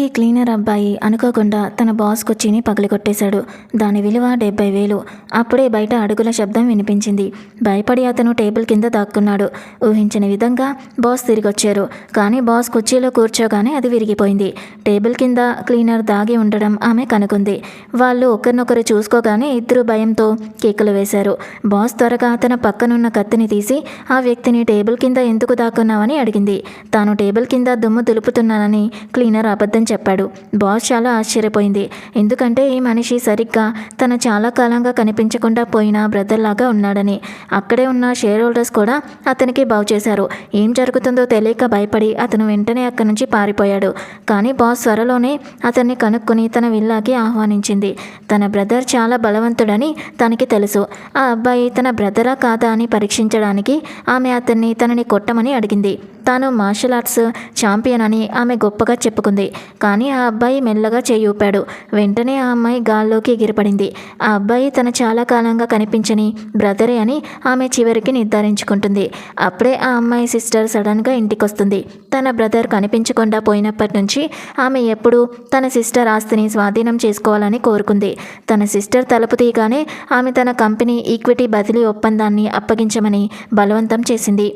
ఈ క్లీనర్ అబ్బాయి అనుకోకుండా తన బాస్ కుర్చీని పగలగొట్టేశాడు. దాని విలువ డెబ్బై వేలు. అప్పుడే బయట అడుగుల శబ్దం వినిపించింది. భయపడి అతను టేబుల్ కింద దాక్కున్నాడు. ఊహించిన విధంగా బాస్ తిరిగొచ్చారు. కానీ బాస్ కుర్చీలో కూర్చోగానే అది విరిగిపోయింది. టేబుల్ కింద క్లీనర్ దాగి ఉండడం ఆమె కనుకుంది. వాళ్ళు ఒకరినొకరు చూసుకోగానే ఇద్దరు భయంతో కేకలు వేశారు. బాస్ త్వరగా తన పక్కనున్న కత్తిని తీసి ఆ వ్యక్తిని టేబుల్ కింద ఎందుకు దాక్కున్నావని అడిగింది. తాను టేబుల్ కింద దుమ్ము దులుపుతున్నానని క్లీనర్ అబద్ధం చెప్పాడు. బాస్ చాలా ఆశ్చర్యపోయింది. ఎందుకంటే ఈ మనిషి సరిగ్గా తన చాలా కాలంగా కనిపించకుండా పోయిన బ్రదర్ లాగా ఉన్నాడని. అక్కడే ఉన్న షేర్ హోల్డర్స్ కూడా అతనికి బాగు చేశారు. ఏం జరుగుతుందో తెలియక భయపడి అతను వెంటనే అక్కడి నుంచి పారిపోయాడు. కానీ బాస్ త్వరలోనే అతన్ని కనుక్కొని తన విల్లాకి ఆహ్వానించింది. తన బ్రదర్ చాలా బలవంతుడని తనకి తెలుసు. ఆ అబ్బాయి తన బ్రదరా కాదా అని పరీక్షించడానికి ఆమె అతన్ని తనని కొట్టమని అడిగింది. తాను మార్షల్ ఆర్ట్స్ ఛాంపియన్ అని ఆమె గొప్పగా చెప్పుకుంది. కానీ ఆ అబ్బాయి మెల్లగా చేయి ఊపాడు. వెంటనే ఆ అమ్మాయి గాల్లోకి ఎగిరిపడింది. ఆ అబ్బాయి తన చాలా కాలంగా కనిపించని బ్రదరే అని ఆమె చివరికి నిర్ధారించుకుంటుంది. అప్పుడే ఆ అమ్మాయి సిస్టర్ సడన్గా ఇంటికొస్తుంది. తన బ్రదర్ కనిపించకుండా పోయినప్పటి నుంచి ఆమె ఎప్పుడూ తన సిస్టర్ ఆస్తిని స్వాధీనం చేసుకోవాలని కోరుకుంది. తన సిస్టర్ తలుపు తీయగానే ఆమె తన కంపెనీ ఈక్విటీ బదిలీ ఒప్పందాన్ని అప్పగించమని బలవంతం చేసింది.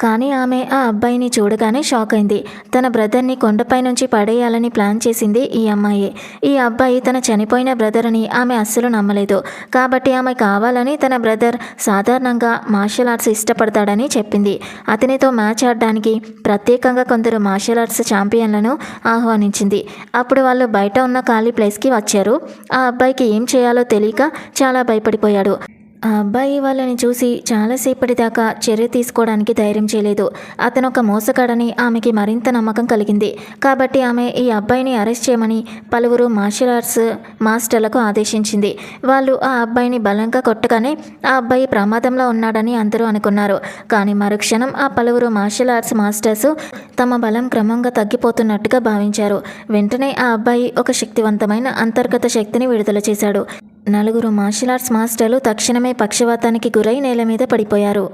కానీ ఆమె ఆ అబ్బాయిని చూడగానే షాక్ అయింది. తన బ్రదర్ని కొండపై నుంచి పడేయాలని ప్లాన్ చేసింది ఈ అమ్మాయి. ఈ అబ్బాయి తన చనిపోయిన బ్రదర్ అని ఆమె అస్సలు నమ్మలేదు. కాబట్టి ఆమె కావాలని తన బ్రదర్ సాధారణంగా మార్షల్ ఆర్ట్స్ ఇష్టపడతాడని చెప్పింది. అతనితో మ్యాచ్ ఆడడానికి ప్రత్యేకంగా కొందరు మార్షల్ ఆర్ట్స్ ఛాంపియన్లను ఆహ్వానించింది. అప్పుడు వాళ్ళు బయట ఉన్న ఖాళీ ప్లేస్కి వచ్చారు. ఆ అబ్బాయికి ఏం చేయాలో తెలియక చాలా భయపడిపోయాడు. ఆ అబ్బాయి వాళ్ళని చూసి చాలాసేపటి దాకా చర్య తీసుకోవడానికి ధైర్యం చేయలేదు. అతను ఒక మోసగాడని ఆమెకి మరింత నమ్మకం కలిగింది. కాబట్టి ఆమె ఈ అబ్బాయిని అరెస్ట్ చేయమని పలువురు మార్షల్ ఆర్ట్స్ మాస్టర్లకు ఆదేశించింది. వాళ్ళు ఆ అబ్బాయిని బలంగా కొట్టగానే ఆ అబ్బాయి ప్రమాదంలో ఉన్నాడని అందరూ అనుకున్నారు. కానీ మరుక్షణం ఆ పలువురు మార్షల్ ఆర్ట్స్ మాస్టర్స్ తమ బలం క్రమంగా తగ్గిపోతున్నట్టుగా భావించారు. వెంటనే ఆ అబ్బాయి ఒక శక్తివంతమైన అంతర్గత శక్తిని విడుదల చేశాడు. నలుగురు మార్షల్ ఆర్ట్స్ మాస్టర్లు తక్షణమే పక్షవాతానికి గురై నేల మీద పడిపోయారు.